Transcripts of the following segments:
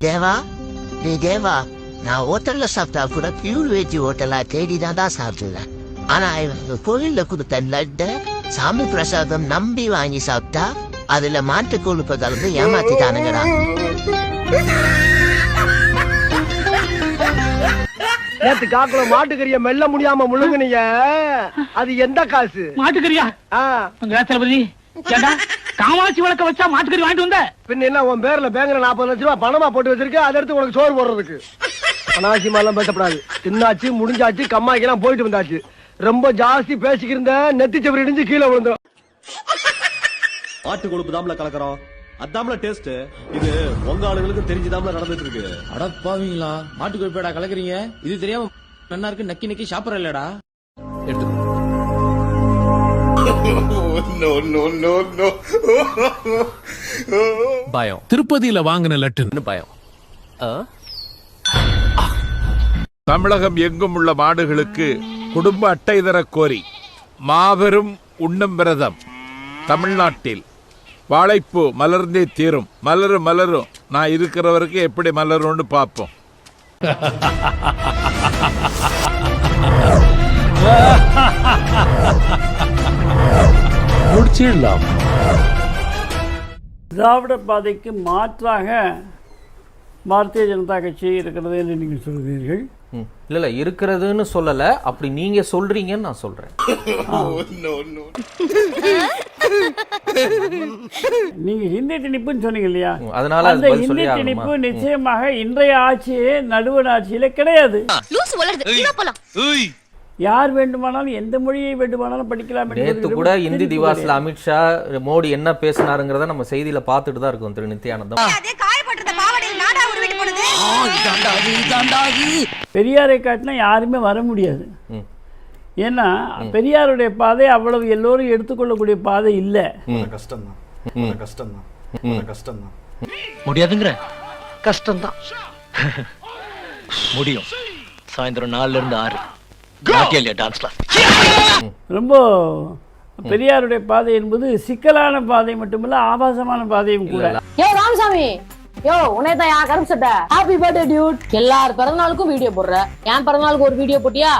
தேவா நீ தேவா நான் ஹோட்டல்ல சாப்பிட்டா கூட பியூர் வெஜ் ஹோட்டலா தேடி தான் தான் சாப்பிடுவேன் ஆனா இவங்க கோயில்ல கொடுத்த லட்டை சாமி பிரசாதம் நம்பி வாங்கி சாப்பிட்டா அதுல மாட்டு கொழுப்பை கலந்து ஏமாத்திட்டானுங்கடா நேத்து காக்குல மாட்டுக்கறிய மெல்ல முடியாம முழுங்குனீங்க அது எந்த காசு? மாட்டுக்கறியா? தளபதி ஏண்டா காமாட்சி விளக்க வச்சா மாட்டுக்கறி வாங்கிட்டு வந்த? பின்ன என்ன உன் பேர்ல பேங்க்ல நாற்பது லட்ச ரூபாய் பணமா போட்டு வச்சிருக்க அதை எடுத்து உனக்கு சோறு போடுறதுக்கு. அனாவசியமா எல்லாம் பேசப்படாது. தின்னாச்சு முடிஞ்சாச்சு கம்மாய்க்கெல்லாம் போயிட்டு வந்தாச்சு. ரொம்ப ஜாஸ்தி பேசிக்கிருந்த நெத்தி செவரி இடிஞ்சு கீழே விழுந்துரும். ஆட்டு கொழுப்பு தாம்ல கலக்கறோம். அதாம்ல டேஸ்ட் இது உங்க ஆளுங்களுக்கு தெரிஞ்சுதாம்ல நடந்துட்டு இருக்கு. அட பாவீங்களா? மாட்டு கொழுப்பேடா கலக்குறீங்க? இது தெரியாம நல்லா இருக்கு நக்கி நக்கி சாப்பிடற இல்லடா. எடுத்துக்கோ பயம். திருப்பதியில வாங்கின லட்டுன்னு பயம்? தமிழகம் எங்கும் உள்ள மாடுகளுக்கு குடும்ப அட்டை தரக் கோரி மாபெரும் உண்ணும் விரதம் தமிழ்நாட்டில். வாழைப்பூ மலர்ந்தே தீரும். மலரும் மலரும் நான் இருக்கிறவருக்கு எப்படி மலரும்னு பார்ப்போம். முடிச்சிடலாம். திராவிட பாதைக்கு மாற்றாக பாரதிய ஜனதா கட்சி இருக்கிறது என்று நீங்கள் சொல்கிறீர்கள். இல்ல இல்ல இருக்கிறதுன்னு சொல்லல. அப்படி நீங்க சொல்றீங்கன்னு நான் சொல்றேன். நீங்க இந்திய திணிப்புன்னு சொன்னீங்க இல்லையா? அதனால அது அந்த இந்திய? திணிப்பு நிச்சயமாக இன்றைய ஆட்சியே நடுவண் ஆட்சியில கிடையாது. யார் வேண்டுமானாலும் எந்த மொழியை வேண்டுமானாலும் படிக்கலாம் நேத்து கூட இந்தி திவாஸ்ல. அமித்ஷா மோடி என்ன பேசினாருங்கிறத நம்ம செய்தியில பார்த்துட்டு தான் இருக்கோம் திரு நித்யானந்தம். பெரியாரை காட்டினா யாருமே வர முடியாது. ஏன்னா பெரியாருடைய பாதை அவ்வளவு எல்லோரும் எடுத்துக்கொள்ளக்கூடிய பாதை இல்லை. முடியாதுங்கிற. கஷ்டம்தான். முடியும். சாயந்தரம் நாலுல இருந்து ஆறு ரொம்ப பெரியாருடைய பாதை என்பது சிக்கலான பாதை மட்டுமல்ல ஆபாசமான பாதையும் கூட. யோ ராமசாமி! யோ உன்னை தான் யா கருப்பு சட்டை ஹாப்பி பர்த்டே டியூட் எல்லார் பிறந்தநாளுக்கும் வீடியோ போடுற. என் பிறந்தநாளுக்கு ஒரு வீடியோ போட்டியா?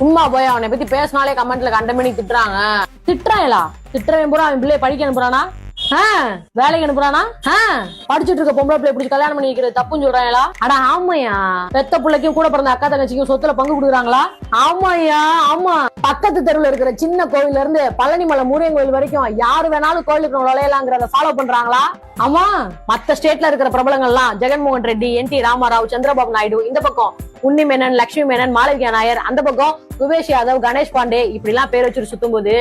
சும்மா போய் அவனை பத்தி பேசினாலே கமெண்ட்ல கண்டமணி திட்டுறாங்க. திட்டுறாங்களா திட்டுறவன் பூரா அவன் பிள்ளைய படிக்க அனுப்புறானா? வேலைக்கு அனுப்புறானா? படிச்சுட்டு இருக்க பொம்பளை பிள்ளை பிடிச்சி கல்யாணம் பண்ணி வைக்கிறது தப்புன்னு சொல்றாங்களா அட ஆமாயா. பெத்த பிள்ளைக்கும் கூட பிறந்த அக்கா தங்கச்சிக்கும் சொத்துல பங்கு கொடுக்குறாங்களா? ஆமாயா ஆமா. பக்கத்து தெருவுல இருக்கிற சின்ன கோவில்ல இருந்து பழனிமலை முருகன் கோயில் வரைக்கும் யாரு வேணாலும் கோயிலுக்கு நுழையலாங்கிறத ஃபாலோ பண்றாங்களா? ஆமா. மத்த ஸ்டேட்ல இருக்கிற பிரபலங்கள்லாம் ஜெகன்மோகன் ரெட்டி என் டி ராமாராவ் சந்திரபாபு நாயுடு இந்த பக்கம். உன்னி மேனன் லட்சுமி மேனன் மாளவிகா நாயர் அந்த பக்கம் குபேஷ் யாதவ் கணேஷ் பாண்டே இப்படி எல்லாம் பேர் வச்சுட்டு சுத்தும் போது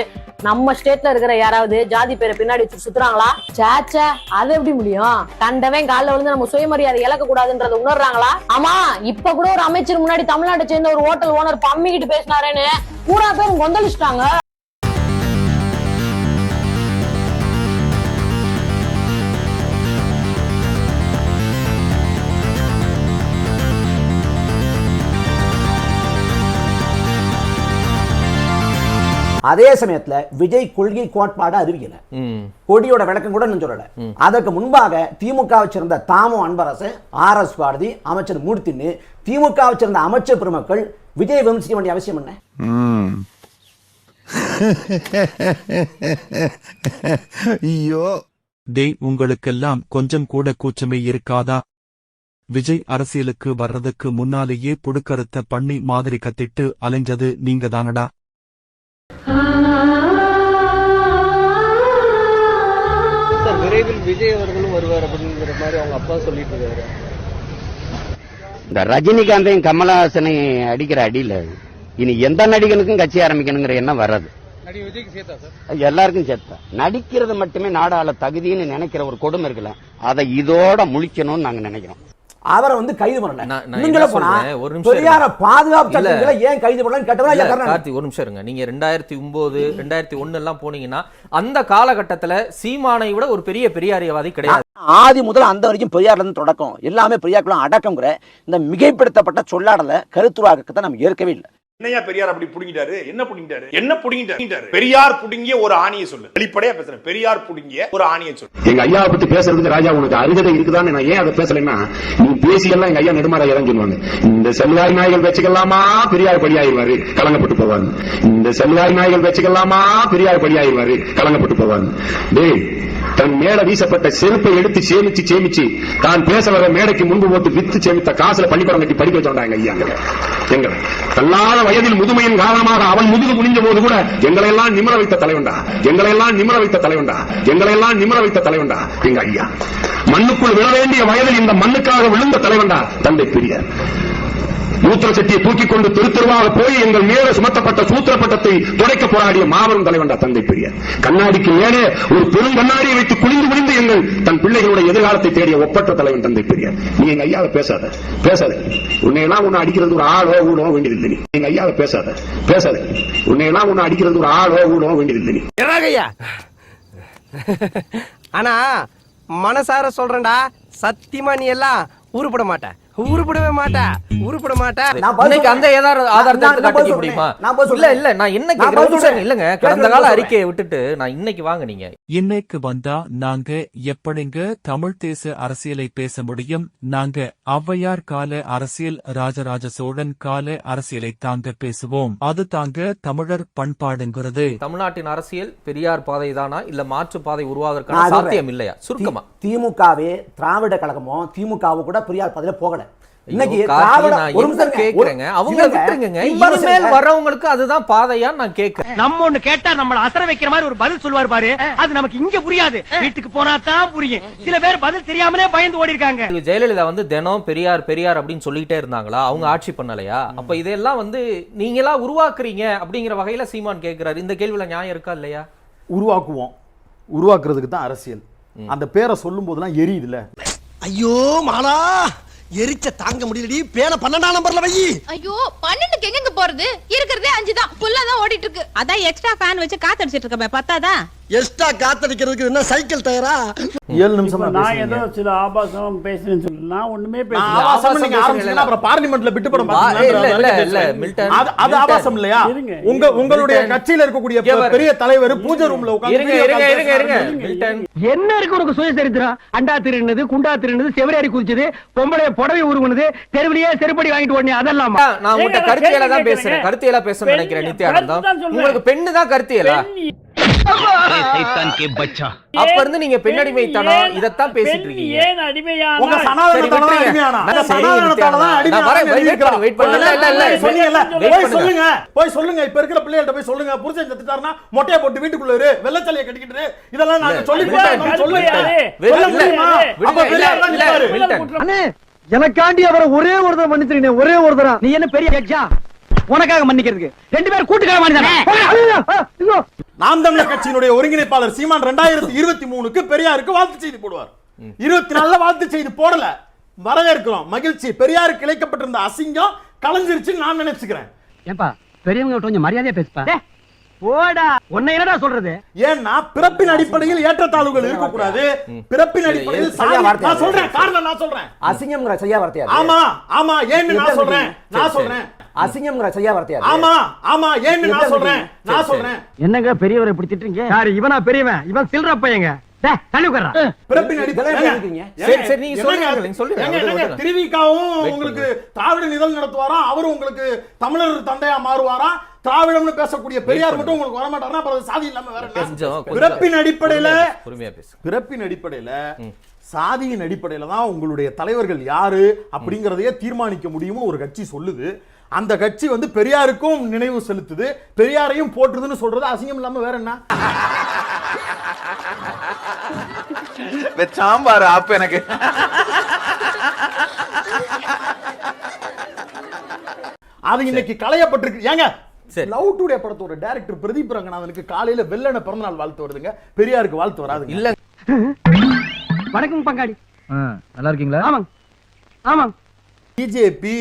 நம்ம ஸ்டேட்ல இருக்கிற யாராவது ஜாதி பேரை பின்னாடி வச்சு சுத்துறாங்களா? சேச்ச அது எப்படி முடியும்? கண்டவன் காலில் விழுந்து நம்ம சுயமரியாதை இழக்க கூடாதுன்றத உணர்றாங்களா? ஆமா இப்ப கூட ஒரு அமைச்சர் முன்னாடி தமிழ்நாட்டை சேர்ந்த ஒரு ஹோட்டல் ஓனர் பம்மிக்கிட்டு பேசினாரேன்னு பூரா பேரும் கொந்தளிச்சிட்டாங்க. அதே சமயத்துல விஜய் கொள்கை கோட்பாடு அறிவிக்கல. ம். கொடியோட விளக்கம் கூட நான் சொல்லல. அதற்கு முன்பாக திமுக சேர்ந்த தாமு அன்பரசு ஆர் எஸ் பாரதி அமைச்சர் மூர்த்தின்னு திமுக சேர்ந்த அமைச்சர் பெருமக்கள் விஜய் விமர்சிக்க வேண்டிய அவசியம் என்ன? ஐயோ. டேய் உங்களுக்கெல்லாம் கொஞ்சம் கூட கூச்சமே இருக்காதா? விஜய் அரசியலுக்கு வர்றதுக்கு முன்னாலேயே புடுக்கறுத்த பண்ணி மாதிரி கத்திட்டு அலைஞ்சது நீங்க தானடா விரைவில் விஜய் அவர்களும் வருவார் அப்படிங்கிற மாதிரி அவங்க அப்பா சொல்லிட்டு இருக்காரு. இந்த ரஜினிகாந்தையும் கமலஹாசனையும் அடிக்கிற அடியில இனி எந்த நடிகனுக்கும் கட்சி ஆரம்பிக்கணுங்கிற எண்ணம் வராது. எல்லாருக்கும் சேர்த்தா. நடிக்கிறது மட்டுமே நாடாள தகுதின்னு நினைக்கிற ஒரு கொடுமை இருக்குல்ல அதை இதோட முழிக்கணும்னு நாங்க நினைக்கிறோம். அவரை வந்து கைது பண்ணல சொல்ல போனா ஒரு நிமிஷம் பெரியார. பாதுகாப்பு. சட்டங்களை ஏன் கைது பண்ணலன்னு கருணாநிதி. கார்த்தி ஒரு நிமிஷம் இருங்க நீங்க ரெண்டாயிரத்தி ஒன்பது ரெண்டாயிரத்தி ஒண்ணு எல்லாம் போனீங்கன்னா அந்த காலகட்டத்துல சீமானை விட ஒரு பெரிய பெரியாரியவாதி கிடையாது ஆதி முதல் அந்த வரைக்கும் பெரியார்ல இருந்து தொடக்கம் எல்லாமே பெரியாருக்குள்ள அடக்கம்ங்கிற இந்த மிகைப்படுத்தப்பட்ட சொல்லாடல கருத்துருவாக்கத்தை நம்ம ஏற்கவே இல்லை என்னையா பெரியார் அப்படி புடுங்கிட்டாரு? என்ன புடுங்கிட்டாரு? என்ன புடுங்கிட்டாரு? பெரியார் புடுங்கிய ஒரு ஆணியை சொல்லு. வெளிப்படையா பேசுறேன். பெரியார் புடுங்கிய ஒரு ஆணியை சொல்லு. எங்க ஐயா பத்தி பேசுறதுக்கு ராஜா உனக்கு அருகதை இருக்குதான்னு நான் ஏன் அதை பேசலைன்னா நீ பேசியெல்லாம் எங்க ஐயா நெடுமாறா இடம் இந்த செல்வாய் நாய்கள் வச்சுக்கலாமா? பெரியார் படியாயிருவாரு கலங்கப்பட்டு போவாங்க இந்த செல்வாய் நாய்கள் வச்சுக்கலாமா? பெரியார் படியாயிருவாரு கலங்கப்பட்டு போவாங்க டேய் தன் மேல வீசப்பட்ட செருப்பை எடுத்து சேமிச்சு சேமிச்சு தான் பேச வர மேடைக்கு முன்பு போட்டு வித்து சேமித்த காசுல பள்ளிக்கூடம் கட்டி படிக்க வச்சோண்டா ஐயா எங்க தள்ளாத வயதில் முதுமையின் காரணமாக அவன் முதுகு குனிஞ்ச போது கூட எங்களை எல்லாம் நிமிர வைத்த தலைவன்டா. எங்களை எல்லாம் நிமிர வைத்த தலைவன்டா. எங்களை எல்லாம் நிமிர வைத்த தலைவன்டா. எங்க ஐயா. மண்ணுக்குள் விழ வேண்டிய வயதில் இந்த மண்ணுக்காக விழுந்த தலைவன்டா தந்தை பெரியார். மூத்திர சட்டியை தூக்கி கொண்டு திருத்தருவாக போய் எங்கள் மேல சுமத்தப்பட்ட சூத்திர பட்டத்தை துடைக்க போராடிய மாபெரும் தலைவன்டா தந்தை பெரியார். கண்ணாடிக்கு மேலே ஒரு பெரும் கண்ணாடியை வைத்து குளிந்து குளிந்து எங்கள் தன் பிள்ளைகளுடைய எதிர்காலத்தை தேடிய ஒப்பற்ற தலைவன் தந்தை பெரியார். நீ எங்க ஐயாவை பேசாத பேசாத. உன்னையெல்லாம் உன்னை அடிக்கிறது ஒரு ஆளோ ஊடோ வேண்டியதில்லை நீ. எங்க ஐயாவை பேசாத பேசாத. உன்னையெல்லாம் உன்னை அடிக்கிறது ஒரு ஆளோ ஊடோ வேண்டியதில்லை நீ. ஐயா ஆனா மனசார சொல்றேன்டா சத்தியமா நீ எல்லாம் உருப்பட மாட்ட. உருப்படவே மாட்ட. உருப்பட மாட்ட. இன்னைக்கு அந்த. ஏதாவது ஆதாரத்தை காட்டிக்க. முடியுமா? இல்ல. இல்ல நான் என்ன கேக்குறேன். இல்லங்க. கடந்த கால. அறிக்கையை விட்டுட்டு நான் இன்னைக்கு வாங்க நீங்க இன்னைக்கு வந்தா நாங்க எப்படிங்க தமிழ் தேச அரசியலை பேச முடியும்? நாங்க ஔவையார் கால அரசியல் ராஜராஜ சோழன் கால அரசியலை தாங்க பேசுவோம். அது தாங்க தமிழர் பண்பாடுங்கிறது. தமிழ்நாட்டின் அரசியல் பெரியார் பாதை தானா இல்ல மாற்று பாதை உருவாவதற்கான. சாத்தியம் இல்லையா? சுருக்கமா. திமுகவே திராவிட கழகமோ திமுகவோ கூட பெரியார் பதில போகல. இன்னைக்கு. கேக்குறேங்க இல்லைங்க. விட்டுருங்க இனிமேல் அதுதான் பாதையா நான் கேக்குறேன் நம்ம ஒண்ணு கேட்டா நம்மள அசர வைக்கிற மாதிரி ஒரு பதில் சொல்லுவார் பாரு. அது நமக்கு இங்க புரியாது. வீட்டுக்கு போனா தான் புரியும். சில பேர் பதில் தெரியாமலே பயந்து ஓடி இருக்காங்க இது ஜெயலலிதா வந்து தினம் பெரியார் பெரியார் அப்படின்னு சொல்லிட்டே இருந்தாங்களா? அவங்க ஆட்சி பண்ணலையா? அப்ப இதெல்லாம் வந்து நீங்களா உருவாக்குறீங்க அப்படிங்கிற வகையில சீமான் கேக்குறாரு இந்த கேள்வியில நியாயம் இருக்கா இல்லையா? உருவாக்குவோம். உருவாக்குறதுக்கு தான் அரசியல். அந்த பேரை சொல்லும் போதெல்லாம் எரியுதுல ஐயோ மாலா! எரிச்ச தாங்க முடியலடி. பேன பன்னெண்டாம் நம்பர்ல வை. ஐயோ பன்னெண்டுக்கு எங்க போறது? இருக்கிறதே அஞ்சு தான் ஃபுல்லா தான் ஓடிட்டு இருக்கு. அதான் எக்ஸ்ட்ரா ஃபேன் வச்சு காத்தடிச்சிட்டு இருக்கமே பத்தாதா? எக்ஸ்ட்ரா காத்தடிக்கிறதுக்கு என்ன சைக்கிள் டயரா ஏழு நிமிஷம் நான் ஏதோ. சில ஆபாசம் பேசுறேன்னு சொல்லல நான் ஒண்ணுமே பேசல ஆபாசம் நீங்க ஆரம்பிச்சீங்கன்னா அப்புறம் பார்லிமெண்ட்ல பிட்டு படம் இல்ல, இல்ல, இல்ல. மில்டன், அது. ஆபாசம் இல்லையா உங்க. உங்களுடைய. கட்சியில இருக்கக்கூடிய. பெரிய தலைவர் பூஜை ரூம்ல உட்கார்ந்து இருங்க இருங்க இருங்க இருங்க. மில்டன் என்ன இருக்கு உனக்கு சுயசரித்திரம் அண்டா திருநது குண்டா திருநது செவரேறி குதிச்சது பொம்பளை புடவை உருவனது தெருவிலேயே செருப்படி வாங்கிட்டு ஓடனே அதெல்லாம் நான் நான் கருத்தியல தான் பேசுறேன். கருத்தியலா பேசணும்னு நினைக்கிறேன் கருத்து நித்யானந்தம். உங்களுக்கு பெண்ணு தான் கருத்தியலா அப்ப இருந்து நீங்க பெண்ணடிமைத்தனம் இதத்தான் பேசிட்டு இருக்கீங்க. ஏன் உங்க சனாதனத்தால. அடிமையானா? சனாதனத்தால தான். இல்ல, இல்ல, போய். சொல்லுங்க போய் சொல்லுங்க. இப்ப இருக்கிற பிள்ளைகள்ட்ட போய் சொல்லுங்க. புருஷன் செத்துட்டாருன்னா மொட்டையை போட்டு வீட்டுக்குள்ள இரு. வெள்ளச்சலையை கட்டிக்கிட்டு இதெல்லாம் நாங்க சொல்லி இல்ல, கொடுத்தோம், இல்ல, சொல்லுங்க எனக்காண்டி அவரை ஒரே ஒரு தடவை மன்னிச்சிருக்கீங்க ஒரே ஒரு தடவை நீ என்ன பெரிய உனக்காக மன்னிக்கிறதுக்கு. ரெண்டு பேரும் கூட்டுக்கார மாதிரி நாம் தமிழர் கட்சியினுடைய ஒருங்கிணைப்பாளர் சீமான் ரெண்டாயிரத்தி இருபத்தி மூணுக்கு பெரியாருக்கு வாழ்த்து செய்தி போடுவார். இருபத்தி நாலுல வாழ்த்து செய்தி போடல. வரவேற்கிறோம். மகிழ்ச்சி. பெரியாருக்கு இழைக்கப்பட்டிருந்த அசிங்கம் கலைஞ்சிருச்சுன்னு நான் நினைச்சுக்கிறேன். ஏன்பா பெரியவங்க கொஞ்சம் மரியாதையா பேசுப்பா? போடா. உன்னை என்னடா சொல்றது? ஏன்னா பிறப்பின் அடிப்படையில் ஏற்றத்தாழ்வுகள் இருக்கக்கூடாது. பிறப்பின் அடிப்படையில் சரியா வார்த்தை நான். சொல்றேன். காரணம் நான் சொல்றேன். அசிங்கம்ங்கிற சரியா வார்த்தையா அது? ஆமா ஆமா. ஏன்னு நான் சொல்றேன்? நான் சொல்றேன். அசிங்கம்ங்கிற சரியா வார்த்தையா? ஆமா ஆமா. ஏன்னு நான் சொல்றேன்? நான் சொல்றேன். என்னங்க பெரியவரை இப்படி திட்டுறீங்க? யாரு? இவனா பெரியவன். இவன் சில்ற பையங்க. திருவிக்காவும் உங்களுக்கு திராவிட நிதல் நடத்துவாரா? அவரும் உங்களுக்கு தமிழர் தந்தையா மாறுவாரா? திராவிடம்னு பேசக்கூடிய பெரியார் மட்டும் உங்களுக்கு வர மாட்டாருன்னா அப்புறம் சாதி இல்லாம வேற பிறப்பின் அடிப்படையில பிறப்பின் அடிப்படையில சாதியின் அடிப்படையில தான் உங்களுடைய தலைவர்கள் யாரு அப்படிங்கறதையே தீர்மானிக்க முடியும்னு ஒரு கட்சி சொல்லுது. அந்த கட்சி வந்து பெரியாருக்கும் நினைவு செலுத்துது. பெரியாரையும் போற்றுதுன்னு சொல்றது அசிங்கம் இல்லாம வேற என்ன? சாம்பார் அப்ப எனக்கு. அது இன்னைக்கு களையப்பட்டிருக்கு. ஏங்க சரி. லவ் டுடே படத்தோட டைரக்டர் பிரதீப் ரங்கநாதனுக்கு காலையில வெள்ளன பிறந்தநாள் வாழ்த்து வருதுங்க. பெரியாருக்கு வாழ்த்து வராதுங்க. இல்ல. வணக்கம் பங்காளி. நல்லா இருக்கீங்களா? ஆமாங்க. ஆமாங்க. பிஜேபி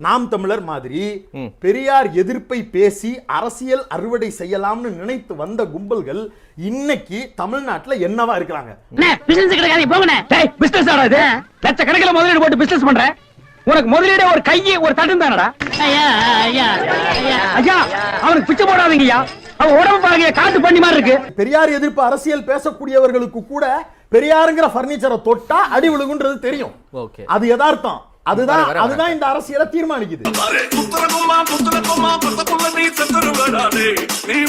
நாம் தமிழர் மாதிரி. பெரியார் எதிர்ப்பை பேசி அரசியல் அறுவடை செய்யலாம்னு நினைத்து வந்த கும்பல்கள் இன்னைக்கு தமிழ்நாட்டுல என்னவா இருக்கிறாங்க? பிசினஸ் கிடைக்காதீங்க போங்கண்ணே. டேய் பிசினஸ் ஆடா இது. லட்சக்கணக்கில் முதலீடு போட்டு பிசினஸ் பண்றேன் உனக்கு முதலீடே ஒரு கையை ஒரு தட்டும் தானடா? ஐயா ஐயா ஐயா. ஐயா அவனுக்கு பிச்சை போடாதீங்க ஐயா அவன் உடம்பு பாருங்க காட்டு பண்ணி மாதிரி இருக்கு. பெரியார் எதிர்ப்பு அரசியல் பேசக்கூடியவர்களுக்கு கூட பெரியாருங்கிற பர்னிச்சரை தொட்டா அடி விழுகுன்றது தெரியும். ஓகே. அது யதார்த்தம். அதுதான். அதுதான் இந்த அரசியலை தீர்மானிக்குது. நீ